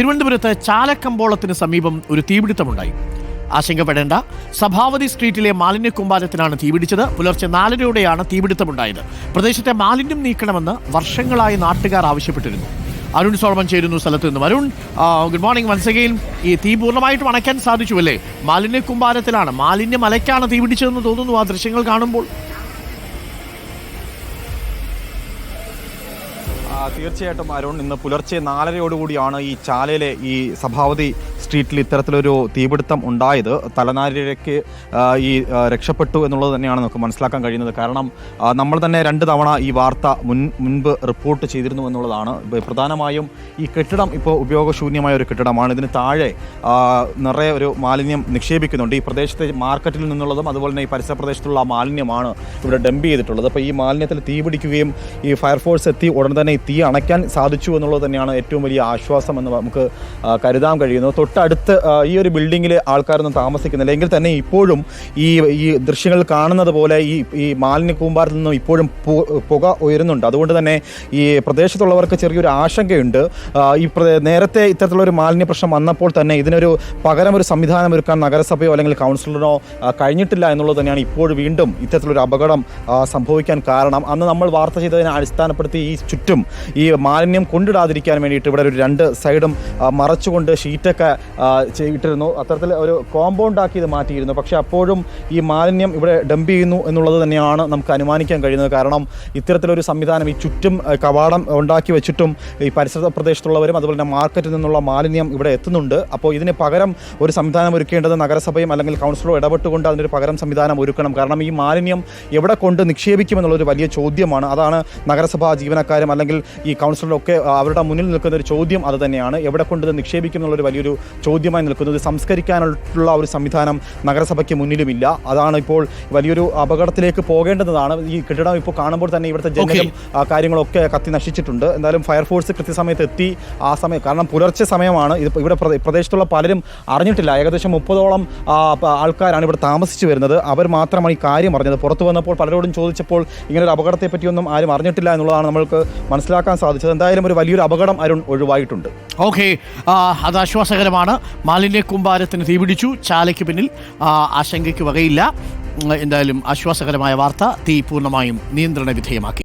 തിരുവനന്തപുരത്ത് ചാലക്കമ്പോളത്തിന് സമീപം ഒരു തീപിടുത്തമുണ്ടായി. ആശങ്കപ്പെടേണ്ട സഭാവതി സ്ട്രീറ്റിലെ മാലിന്യ കുമ്പാരത്തിനാണ് തീപിടിച്ചത്. പുലർച്ചെ നാലരയോടെയാണ് തീപിടുത്തമുണ്ടായത്. പ്രദേശത്തെ മാലിന്യം നീക്കണമെന്ന് വർഷങ്ങളായി നാട്ടുകാർ ആവശ്യപ്പെട്ടിരുന്നു. അരുൺ സോളമൻ ചേരുന്നു സ്ഥലത്ത് നിന്നും. അരുൺ ഗുഡ് മോർണിംഗ് വൺസ് ഈ തീ പൂർണമായിട്ടും അണയ്ക്കാൻ സാധിച്ചു അല്ലേ മാലിന്യ കൂമ്പാരത്തിലാണ് മാലിന്യം അലയ്ക്കാണ് തീപിടിച്ചതെന്ന് തോന്നുന്നു ആ ദൃശ്യങ്ങൾ കാണുമ്പോൾ. തീർച്ചയായിട്ടും അരുൺ ഇന്ന് പുലർച്ചെ നാലരയോടുകൂടിയാണ് ഈ ചാലയിലെ ഈ സഭാവതി സ്ട്രീറ്റിൽ ഇത്തരത്തിലൊരു തീപിടുത്തം ഉണ്ടായത്. തലനാരിഴയ്ക്ക് ഈ രക്ഷപ്പെട്ടു എന്നുള്ളത് തന്നെയാണ് നമുക്ക് മനസ്സിലാക്കാൻ കഴിയുന്നത്. കാരണം നമ്മൾ തന്നെ രണ്ട് തവണ ഈ വാർത്ത മുൻ മുൻപ് റിപ്പോർട്ട് ചെയ്തിരുന്നു എന്നുള്ളതാണ്. പ്രധാനമായും ഈ കെട്ടിടം ഇപ്പോൾ ഉപയോഗശൂന്യമായ ഒരു കെട്ടിടമാണ്. ഇതിന് താഴെ നിറയെ ഒരു മാലിന്യം നിക്ഷേപിക്കുന്നുണ്ട്. ഈ പ്രദേശത്തെ മാർക്കറ്റിൽ നിന്നുള്ളതും അതുപോലെ തന്നെ ഈ പരിസര പ്രദേശത്തുള്ള മാലിന്യമാണ് ഇവിടെ ഡംപ് ചെയ്തിട്ടുള്ളത്. അപ്പോൾ ഈ മാലിന്യത്തിൽ തീപിടിക്കുകയും ഈ ഫയർഫോഴ്സ് എത്തി ഉടൻ തന്നെ തീ അണയ്ക്കാൻ സാധിച്ചു എന്നുള്ളത് തന്നെയാണ് ഏറ്റവും വലിയ ആശ്വാസം എന്ന് നമുക്ക് കരുതാൻ കഴിയുന്നത്. തൊട്ടടുത്ത് ഈ ഒരു ബിൽഡിങ്ങിൽ ആൾക്കാരൊന്നും താമസിക്കുന്നില്ല. എങ്കിൽ തന്നെ ഇപ്പോഴും ഈ ഈ ദൃശ്യങ്ങൾ കാണുന്നത് പോലെ ഈ ഈ മാലിന്യ കൂമ്പാരത്തിൽ നിന്നും ഇപ്പോഴും പുക ഉയരുന്നുണ്ട്. അതുകൊണ്ട് തന്നെ ഈ പ്രദേശത്തുള്ളവർക്ക് ചെറിയൊരു ആശങ്കയുണ്ട്. ഈ നേരത്തെ ഇത്തരത്തിലുള്ള ഒരു മാലിന്യ പ്രശ്നം വന്നപ്പോൾ തന്നെ ഇതിനൊരു പകരം ഒരു സംവിധാനം ഒരുക്കാൻ നഗരസഭയോ അല്ലെങ്കിൽ കൗൺസിലറിനോ കഴിഞ്ഞിട്ടില്ല എന്നുള്ളത് തന്നെയാണ് ഇപ്പോൾ വീണ്ടും ഇത്തരത്തിലൊരു അപകടം സംഭവിക്കാൻ കാരണം. അന്ന് നമ്മൾ വാർത്ത ചെയ്തതിനെ അടിസ്ഥാനപ്പെടുത്തി ഈ ചുറ്റും ഈ മാലിന്യം കൊണ്ടിടാതിരിക്കാൻ വേണ്ടിയിട്ട് ഇവിടെ ഒരു രണ്ട് സൈഡും മറച്ചുകൊണ്ട് ഷീറ്റൊക്കെ ചെയ്തിട്ടിരുന്നു. അത്തരത്തിൽ ഒരു കോമ്പൗണ്ട് ആക്കി ഇത് മാറ്റിയിരുന്നു. പക്ഷേ അപ്പോഴും ഈ മാലിന്യം ഇവിടെ ഡംപ് ചെയ്യുന്നു എന്നുള്ളത് തന്നെയാണ് നമുക്ക് അനുമാനിക്കാൻ കഴിയുന്നത്. കാരണം ഇത്തരത്തിലൊരു സംവിധാനം ഈ ചുറ്റും കവാടം ഉണ്ടാക്കി വെച്ചിട്ടും ഈ പരിസര പ്രദേശത്തുള്ളവരും അതുപോലെ തന്നെ മാർക്കറ്റിൽ നിന്നുള്ള മാലിന്യം ഇവിടെ എത്തുന്നുണ്ട്. അപ്പോൾ ഇതിന് പകരം ഒരു സംവിധാനം ഒരുക്കേണ്ടത് നഗരസഭയും അല്ലെങ്കിൽ കൗൺസിലോ ഇടപെട്ടുകൊണ്ട് അതിനൊരു പകരം സംവിധാനം ഒരുക്കണം. കാരണം ഈ മാലിന്യം എവിടെ കൊണ്ട് നിക്ഷേപിക്കുമെന്നുള്ളൊരു വലിയ ചോദ്യമാണ്. അതാണ് നഗരസഭാ ജീവനക്കാരും അല്ലെങ്കിൽ ഈ കൗൺസിലറൊക്കെ അവരുടെ മുന്നിൽ നിൽക്കുന്ന ഒരു ചോദ്യം അത് തന്നെയാണ്. എവിടെ കൊണ്ടത് നിക്ഷേപിക്കും എന്നുള്ളൊരു വലിയൊരു ചോദ്യമായി നിൽക്കുന്നത് സംസ്കരിക്കാനുള്ള ഒരു സംവിധാനം നഗരസഭയ്ക്ക് മുന്നിലുമില്ല. അതാണ് ഇപ്പോൾ വലിയൊരു അപകടത്തിലേക്ക് പോകേണ്ടതാണ്. ഈ കെട്ടിടം ഇപ്പോൾ കാണുമ്പോൾ തന്നെ ഇവിടുത്തെ ജനലും ആ, കാര്യങ്ങളൊക്കെ കത്തി നശിച്ചിട്ടുണ്ട്. എന്തായാലും ഫയർഫോഴ്സ് കൃത്യസമയത്ത് എത്തി. ആ സമയം കാരണം പുലർച്ചെ സമയമാണ്. ഇത് ഇവിടെ പ്രദേശത്തുള്ള പലരും അറിഞ്ഞിട്ടില്ല. ഏകദേശം മുപ്പതോളം ആൾക്കാരാണ് ഇവിടെ താമസിച്ചു വരുന്നത്. അവർ മാത്രമാണ് ഈ കാര്യം അറിഞ്ഞത്. പുറത്തു വന്നപ്പോൾ പലരോടും ചോദിച്ചപ്പോൾ ഇങ്ങനെ ഒരു അപകടത്തെ പറ്റിയൊന്നും ആരും അറിഞ്ഞിട്ടില്ല എന്നുള്ളതാണ് നമ്മൾക്ക് മനസ്സിലാക്കാൻ സാധിച്ചത്. എന്തായാലും ഒരു വലിയൊരു അപകടം അരുൺ ഒഴിവായിട്ടുണ്ട്. ഓക്കെ. അത് ആശ്വാസകരമാണ്. മാലിന്യ തീ തീപിടിച്ചു. ചാലയ്ക്ക് പിന്നിൽ ആശങ്കയ്ക്ക് വകയില്ല. എന്തായാലും ആശ്വാസകരമായ വാർത്ത തീ പൂർണമായും നിയന്ത്രണ വിധേയമാക്കി